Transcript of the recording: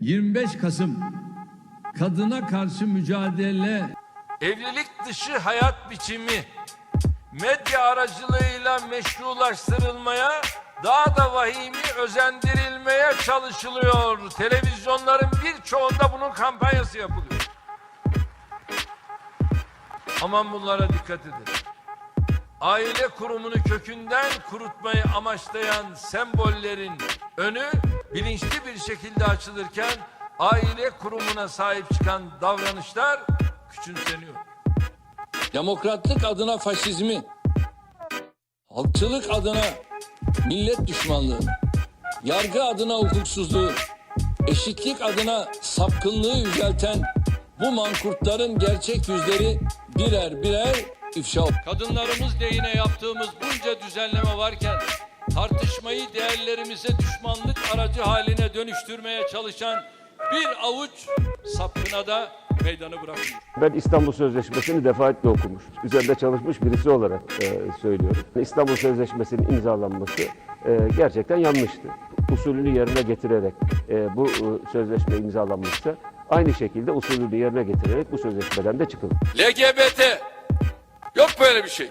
25 Kasım kadına karşı mücadele evlilik dışı hayat biçimi medya aracılığıyla meşrulaştırılmaya daha da vahimi özendirilmeye çalışılıyor. Televizyonların birçoğunda bunun kampanyası yapılıyor. Aman bunlara dikkat edin. Aile kurumunu kökünden kurutmayı amaçlayan sembollerin önü bilinçli bir şekilde açılırken aile kurumuna sahip çıkan davranışlar küçümseniyor. demokratlık adına faşizmi, halkçılık adına millet düşmanlığı, yargı adına hukuksuzluğu, eşitlik adına sapkınlığı yücelten bu mankurtların gerçek yüzleri birer birer ifşa. Kadınlarımız lehine yaptığımız bunca düzenleme varken tartışmayı değerlerimize düşmanlık aracı haline dönüştürmeye çalışan bir avuç sapkına da meydanı bırakmıyor. Ben İstanbul Sözleşmesi'ni defaatle okumuş, üzerinde çalışmış birisi olarak e, söylüyorum. İstanbul Sözleşmesi'nin imzalanması e, gerçekten yanlıştı. Usulünü yerine getirerek e, bu e, sözleşme imzalanmışsa aynı şekilde usulünü yerine getirerek bu sözleşmeden de çıkılır. LGBT yok böyle bir şey.